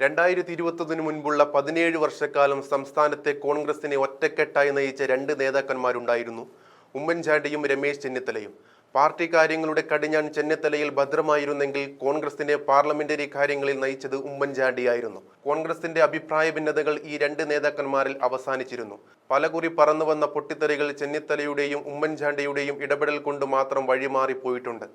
രണ്ടായിരത്തി ഇരുപത്തൊന്നിന് മുൻപുള്ള പതിനേഴ് വർഷക്കാലം സംസ്ഥാനത്തെ കോൺഗ്രസിനെ ഒറ്റക്കെട്ടായി നയിച്ച രണ്ട് നേതാക്കന്മാരുണ്ടായിരുന്നു. ഉമ്മൻചാണ്ടിയും രമേശ് ചെന്നിത്തലയും. പാർട്ടി കാര്യങ്ങളുടെ കടിഞ്ഞാൻ ചെന്നിത്തലയിൽ ഭദ്രമായിരുന്നെങ്കിൽ കോൺഗ്രസിനെ പാർലമെന്ററി കാര്യങ്ങളിൽ നയിച്ചത് ഉമ്മൻചാണ്ടിയായിരുന്നു. കോൺഗ്രസിന്റെ അഭിപ്രായ ഭിന്നതകൾ ഈ രണ്ട് നേതാക്കന്മാരിൽ അവസാനിച്ചിരുന്നു. പലകുറി പറന്നുവന്ന പൊട്ടിത്തെറികൾ ചെന്നിത്തലയുടെയും ഉമ്മൻചാണ്ടിയുടെയും ഇടപെടൽ കൊണ്ട് മാത്രം വഴിമാറിപ്പോയിട്ടുണ്ട്.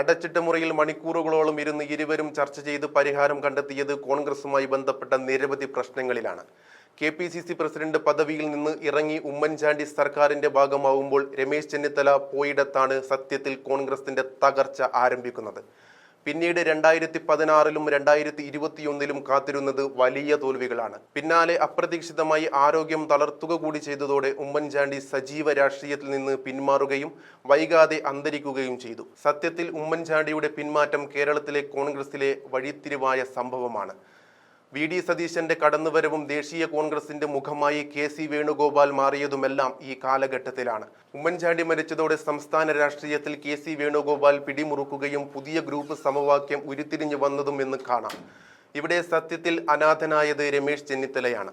അടച്ചിട്ട മുറിയിൽ മണിക്കൂറുകളോളം ഇരുന്ന് ഇരുവരും ചർച്ച ചെയ്ത് പരിഹാരം കണ്ടെത്തിയത് കോൺഗ്രസുമായി ബന്ധപ്പെട്ട നിരവധി പ്രശ്നങ്ങളിലാണ്. K P C C president പദവിയിൽ നിന്ന് ഇറങ്ങി ഉമ്മൻചാണ്ടി സർക്കാരിന്റെ ഭാഗമാവുമ്പോൾ രമേശ് ചെന്നിത്തല പോയിടത്താണ് സത്യത്തിൽ കോൺഗ്രസിന്റെ തകർച്ച ആരംഭിക്കുന്നത്. പിന്നീട് രണ്ടായിരത്തി പതിനാറിലും രണ്ടായിരത്തി ഇരുപത്തിയൊന്നിലും കാത്തിരുന്നത് വലിയ തോൽവികളാണ്. പിന്നാലെ അപ്രതീക്ഷിതമായി ആരോഗ്യം തളർത്തുക കൂടി ചെയ്തതോടെ ഉമ്മൻചാണ്ടി സജീവ രാഷ്ട്രീയത്തിൽ നിന്ന് പിന്മാറുകയും വൈകാതെ അന്തരിക്കുകയും ചെയ്തു. സത്യത്തിൽ ഉമ്മൻചാണ്ടിയുടെ പിന്മാറ്റം കേരളത്തിലെ കോൺഗ്രസിലെ വഴിത്തിരിവായ സംഭവമാണ്. വി ഡി സതീശന്റെ കടന്നുവരവും ദേശീയ കോൺഗ്രസിന്റെ മുഖമായി കെ സി വേണുഗോപാൽ മാറിയതുമെല്ലാം ഈ കാലഘട്ടത്തിലാണ്. ഉമ്മൻചാണ്ടി മരിച്ചതോടെ സംസ്ഥാന രാഷ്ട്രീയത്തിൽ കെ സി വേണുഗോപാൽ പിടിമുറുക്കുകയും പുതിയ ഗ്രൂപ്പ് സമവാക്യം ഉരുത്തിരിഞ്ഞു വന്നതും എന്ന് കാണാം. ഇവിടെ സത്യത്തിൽ അനാഥനായത് രമേശ് ചെന്നിത്തലയാണ്.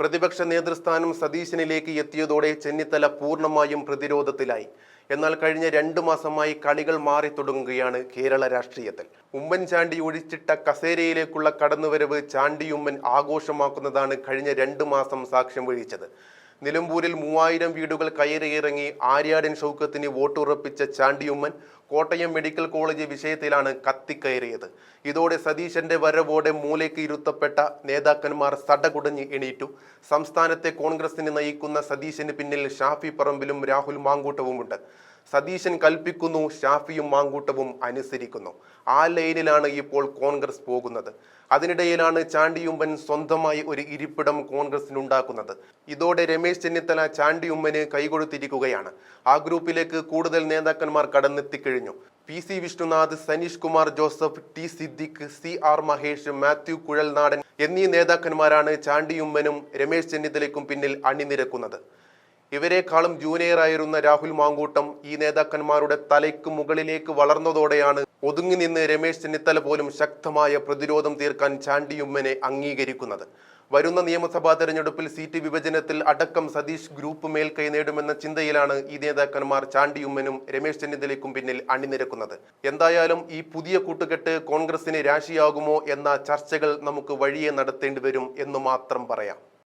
പ്രതിപക്ഷ നേതൃസ്ഥാനം സതീശനിലേക്ക് എത്തിയതോടെ ചെന്നിത്തല പൂർണമായും പ്രതിരോധത്തിലായി. എന്നാൽ കഴിഞ്ഞ രണ്ടു മാസമായി കളികൾ മാറി തുടങ്ങുകയാണ് കേരള രാഷ്ട്രീയത്തിൽ. ഉമ്മൻചാണ്ടി ഒഴിച്ചിട്ട കസേരയിലേക്കുള്ള കടന്നുവരവ് ചാണ്ടിയുമ്മൻ ആഘോഷമാക്കുന്നതാണ് കഴിഞ്ഞ രണ്ടു മാസം സാക്ഷ്യം വഹിച്ചത്. നിലമ്പൂരിൽ മൂവായിരം വീടുകൾ കയറിയിറങ്ങി ആര്യാടൻ ഷൗക്കത്തിന് വോട്ടുറപ്പിച്ച ചാണ്ടിയുമ്മൻ കോട്ടയം മെഡിക്കൽ കോളേജ് വിഷയത്തിലാണ് കത്തിക്കയറിയത്. ഇതോടെ സതീശന്റെ വരവോടെ മൂലയ്ക്ക് ഇരുത്തപ്പെട്ട നേതാക്കന്മാർ സടകുടഞ്ഞ് എണീറ്റു. സംസ്ഥാനത്തെ കോൺഗ്രസിന് നയിക്കുന്ന സതീശന് പിന്നിൽ ഷാഫി പറമ്പിലും രാഹുൽ മാങ്കൂട്ടവുമുണ്ട്. സതീശൻ കൽപ്പിക്കുന്നു ഷാഫിയും മാങ്കൂട്ടവും അനുസരിക്കുന്നു. ആ ലൈനിലാണ് ഇപ്പോൾ കോൺഗ്രസ് പോകുന്നത്. അതിനിടയിലാണ് ചാണ്ടിയുമ്മൻ സ്വന്തമായി ഒരു ഇരിപ്പിടം കോൺഗ്രസിനുണ്ടാക്കുന്നത്. ഇതോടെ രമേശ് ചെന്നിത്തല ചാണ്ടിയുമ്മന് കൈകൊടുത്തിരിക്കുകയാണ്. ആ ഗ്രൂപ്പിലേക്ക് കൂടുതൽ നേതാക്കന്മാർ കടന്നെത്തിക്കഴിഞ്ഞു. P C Vishnunath Saneesh Kumar Joseph T Siddique C R Mahesh Mathew Kuzhalnadan എന്നീ നേതാക്കന്മാരാണ് ചാണ്ടിയുമ്മനും രമേശ് ചെന്നിത്തലയ്ക്കും പിന്നിൽ അണിനിരക്കുന്നത്. ഇവരെക്കാളും ജൂനിയറായിരുന്ന രാഹുൽ മാങ്കൂട്ടം ഈ നേതാക്കന്മാരുടെ തലയ്ക്ക് മുകളിലേക്ക് വളർന്നതോടെയാണ് ഒതുങ്ങി നിന്ന് രമേശ് ചെന്നിത്തല പോലും ശക്തമായ പ്രതിരോധം തീർക്കാൻ ചാണ്ടിയുമ്മനെ അംഗീകരിക്കുന്നത്. വരുന്ന നിയമസഭാ തെരഞ്ഞെടുപ്പിൽ സീറ്റ് വിഭജനത്തിൽ അടക്കം സതീഷ് ഗ്രൂപ്പ് മേൽക്കൈ നേടുമെന്ന ചിന്തയിലാണ് ഈ നേതാക്കന്മാർ ചാണ്ടിയുമ്മനും രമേശ് ചെന്നിത്തലയ്ക്കും പിന്നിൽ അണിനിരക്കുന്നത്. എന്തായാലും ഈ പുതിയ കൂട്ടുകെട്ട് കോൺഗ്രസിന് രാശിയാകുമോ എന്ന ചർച്ചകൾ നമുക്ക് വഴിയെ നടത്തേണ്ടി വരും എന്ന് മാത്രം പറയാം.